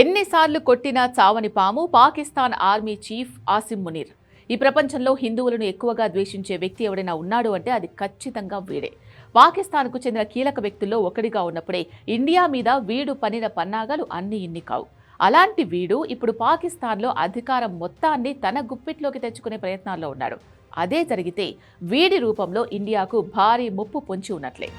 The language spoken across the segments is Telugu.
ఎన్నిసార్లు కొట్టినా చావని పాము పాకిస్తాన్ ఆర్మీ చీఫ్ ఆసిమ్ మునీర్. ఈ ప్రపంచంలో హిందువులను ఎక్కువగా ద్వేషించే వ్యక్తి ఎవరైనా ఉన్నాడు అంటే అది ఖచ్చితంగా వీడే. పాకిస్తాన్కు చెందిన కీలక వ్యక్తుల్లో ఒకడిగా ఉన్నప్పుడే ఇండియా మీద వీడు పనిన పన్నాగాలు అన్ని ఇన్ని కావు. అలాంటి వీడు ఇప్పుడు పాకిస్తాన్లో అధికారం మొత్తాన్ని తన గుప్పిట్లోకి తెచ్చుకునే ప్రయత్నాల్లో ఉన్నాడు. అదే జరిగితే వీడి రూపంలో ఇండియాకు భారీ ముప్పు పొంచి ఉన్నట్లే.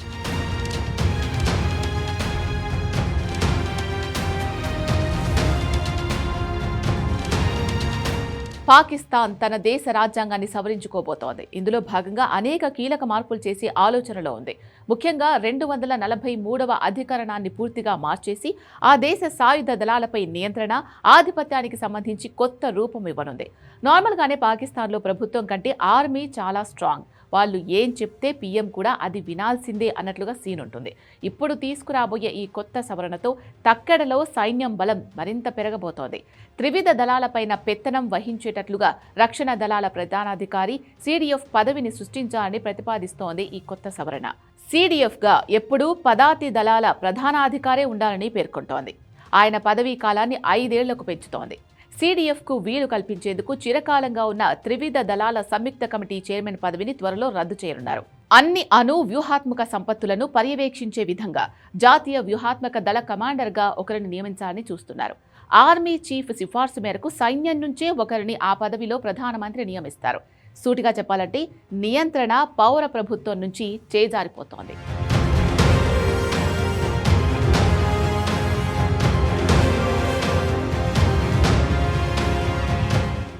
పాకిస్తాన్ తన దేశ రాజ్యాంగాన్ని సవరించుకోబోతోంది. ఇందులో భాగంగా అనేక కీలక మార్పులు చేసే ఆలోచనలో ఉంది. ముఖ్యంగా రెండు వందల నలభై మూడవ అధికరణాన్ని పూర్తిగా మార్చేసి ఆ దేశ సాయుధ దళాలపై నియంత్రణ ఆధిపత్యానికి సంబంధించి కొత్త రూపం ఇవ్వనుంది. నార్మల్గానే పాకిస్తాన్లో ప్రభుత్వం కంటే ఆర్మీ చాలా స్ట్రాంగ్. వాళ్ళు ఏం చెప్తే పీఎం కూడా అది వినాల్సిందే అన్నట్లుగా సీన్ ఉంటుంది. ఇప్పుడు తీసుకురాబోయే ఈ కొత్త సవరణతో తక్కెడలో సైన్యం బలం మరింత పెరగబోతోంది. త్రివిధ దళాలపైన పెత్తనం వహించేటట్లుగా రక్షణ దళాల ప్రధానాధికారి సిడిఎఫ్ పదవిని సృష్టించాలని ప్రతిపాదిస్తోంది ఈ కొత్త సవరణ. సీడీఎఫ్గా ఎప్పుడూ పదాతి దళాల ప్రధానాధికారే ఉండాలని పేర్కొంటోంది. ఆయన పదవీ కాలాన్ని ఐదేళ్ళకు పెంచుతోంది. సీడీఎఫ్కు వీలు కల్పించేందుకు చిరకాలంగా ఉన్న త్రివిధ దళాల సంయుక్త కమిటీ చైర్మన్ పదవిని త్వరలో రద్దు చేయనున్నారు. అన్ని అణు వ్యూహాత్మక సంపత్తులను పర్యవేక్షించే విధంగా జాతీయ వ్యూహాత్మక దళ కమాండర్గా ఒకరిని నియమించాలని చూస్తున్నారు. ఆర్మీ చీఫ్ సిఫార్సు మేరకు సైన్యం నుంచే ఒకరిని ఆ పదవిలో ప్రధానమంత్రి నియమిస్తారు. సూటిగా చెప్పాలంటే నియంత్రణ పౌర ప్రభుత్వం నుంచి చేజారిపోతోంది.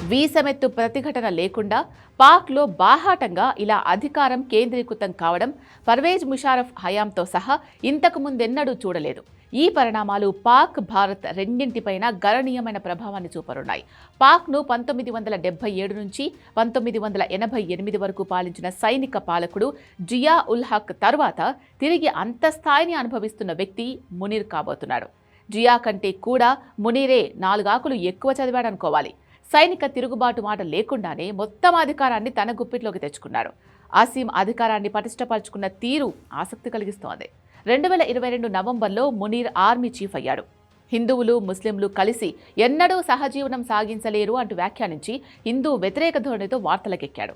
వీసమెత్తు ప్రతిఘటన లేకుండా పాక్లో బాహాటంగా ఇలా అధికారం కేంద్రీకృతం కావడం పర్వేజ్ ముషారఫ్ హయాంతో సహా ఇంతకు ముందెన్నడూ చూడలేదు. ఈ పరిణామాలు పాక్ భారత్ రెండింటిపైన గణనీయమైన ప్రభావాన్ని చూపనున్నాయి. పాక్ను పంతొమ్మిది వందల డెబ్బై ఏడు నుంచి పంతొమ్మిది వందల ఎనభై ఎనిమిది వరకు పాలించిన సైనిక పాలకుడు జియా ఉల్ హక్ తర్వాత తిరిగి అంత స్థాయిని అనుభవిస్తున్న వ్యక్తి మునీర్ కాబోతున్నాడు. జియా కంటే కూడా మునీరే నాలుగాకులు ఎక్కువ చదివాడనుకోవాలి. సైనిక తిరుగుబాటు మాట లేకుండానే మొత్తం అధికారాన్ని తన గుప్పిట్లోకి తెచ్చుకున్నాడు ఆసీం అధికారాన్ని పటిష్టపరుచుకున్న తీరు ఆసక్తి కలిగిస్తోంది. రెండు వేల ఇరవై రెండు నవంబర్లో మునీర్ ఆర్మీ చీఫ్ అయ్యాడు. హిందువులు ముస్లింలు కలిసి ఎన్నడూ సహజీవనం సాగించలేరు అంటూ వ్యాఖ్యానించి హిందూ వ్యతిరేక ధోరణితో వార్తలకెక్కాడు.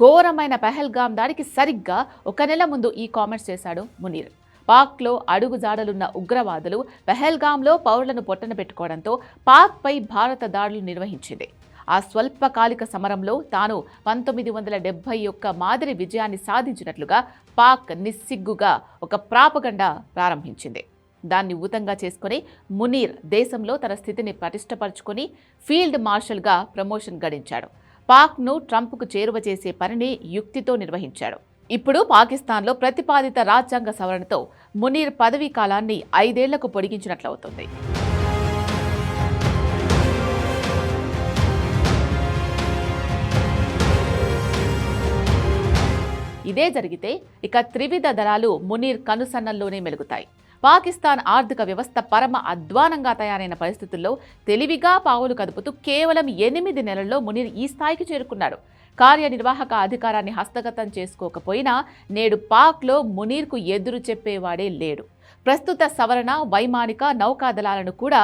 ఘోరమైన పెహల్గాం దాడికి సరిగ్గా ఒక నెల ముందు ఈ కామెంట్స్ చేశాడు మునీర్. పాక్లో అడుగుజాడలున్న ఉగ్రవాదులు పెహల్గాంలో పౌరులను పొట్టన పెట్టుకోవడంతో పాక్పై భారత దాడులు నిర్వహించింది. ఆ స్వల్పకాలిక సమరంలో తాను పంతొమ్మిది వందల డెబ్బై ఒక్క మాదిరి విజయాన్ని సాధించినట్లుగా పాక్ నిస్సిగ్గుగా ఒక ప్రాపగండా ప్రారంభించింది. దాన్ని ఊతంగా చేసుకుని మునీర్ దేశంలో తన స్థితిని పటిష్టపరుచుకొని ఫీల్డ్ మార్షల్గా ప్రమోషన్ గడించాడు. పాక్ను ట్రంప్కు చేరువ చేసే పనిని యుక్తితో నిర్వహించాడు. ఇప్పుడు పాకిస్తాన్లో ప్రతిపాదిత రాజ్యాంగ సవరణతో మునీర్ పదవీ కాలాన్ని ఐదేళ్ళకు పొడిగించినట్లవుతుంది. ఇదే జరిగితే ఇక త్రివిధ దళాలు మునీర్ కనుసన్నల్లోనే మెలుగుతాయి. పాకిస్తాన్ ఆర్థిక వ్యవస్థ పరమ అధ్వానంగా తయారైన పరిస్థితుల్లో తెలివిగా పావులు కదుపుతూ కేవలం ఎనిమిది నెలల్లో మునీర్ ఈ స్థాయికి చేరుకున్నాడు. కార్యనిర్వాహక అధికారాన్ని హస్తగతం చేసుకోకపోయినా నేడు పాక్లో మునీర్కు ఎదురు చెప్పేవాడే లేడు. ప్రస్తుత సవరణ వైమానిక నౌకాదళాలను కూడా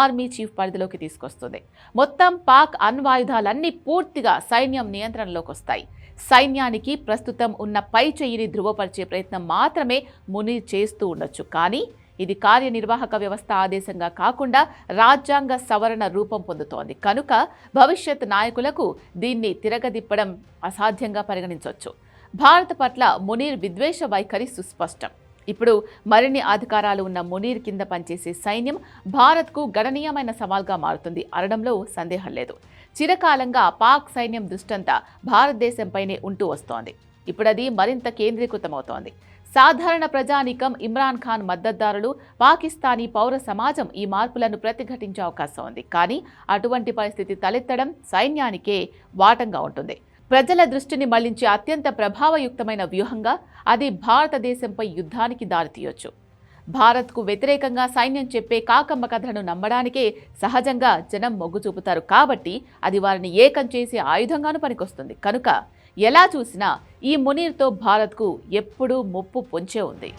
ఆర్మీ చీఫ్ పరిధిలోకి తీసుకొస్తుంది. మొత్తం పాక్ అణ్వాయుధాలన్నీ పూర్తిగా సైన్యం నియంత్రణలోకి వస్తాయి సైన్యానికి ప్రస్తుతం ఉన్న పై చెయ్యిని ధృవపరిచే ప్రయత్నం మాత్రమే ముని చేస్తూ ఉండొచ్చు. కానీ ఇది కార్యనిర్వాహక వ్యవస్థ ఆదేశంగా కాకుండా రాజ్యాంగ సవరణ రూపం పొందుతోంది. కనుక భవిష్యత్ నాయకులకు దీన్ని తిరగదిప్పడం అసాధ్యంగా పరిగణించవచ్చు. భారత్ పట్ల మునీర్ విద్వేష వైఖరి సుస్పష్టం. ఇప్పుడు మరిన్ని అధికారాలు ఉన్న మునీర్ కింద పనిచేసే సైన్యం భారత్కు గణనీయమైన సవాల్గా మారుతుంది. అనడంలో సందేహం లేదు. చిరకాలంగా పాక్ సైన్యం దృష్టంతా భారతదేశంపైనే ఉంటూ వస్తోంది. ఇప్పుడది మరింత కేంద్రీకృతమవుతోంది. సాధారణ ప్రజానీకం ఇమ్రాన్ ఖాన్ మద్దతుదారులు పాకిస్తానీ పౌర సమాజం ఈ మార్పులను ప్రతిఘటించే అవకాశం ఉంది. కానీ అటువంటి పరిస్థితి తలెత్తడం సైన్యానికే వాటంగా ఉంటుంది. ప్రజల దృష్టిని మళ్ళించే అత్యంత ప్రభావయుక్తమైన వ్యూహంగా అది భారతదేశంపై యుద్ధానికి దారితీయొచ్చు. భారత్కు వ్యతిరేకంగా సైన్యం చెప్పే కాకమ్మ కథను నమ్మడానికే సహజంగా జనం మొగ్గు చూపుతారు. కాబట్టి అది వారిని ఏకం చేసే ఆయుధంగాను పనికొస్తుంది. కనుక ఎలా చూసినా ఈ మునీర్తో భారత్కు ఎప్పుడూ ముప్పు పొంచే ఉంది.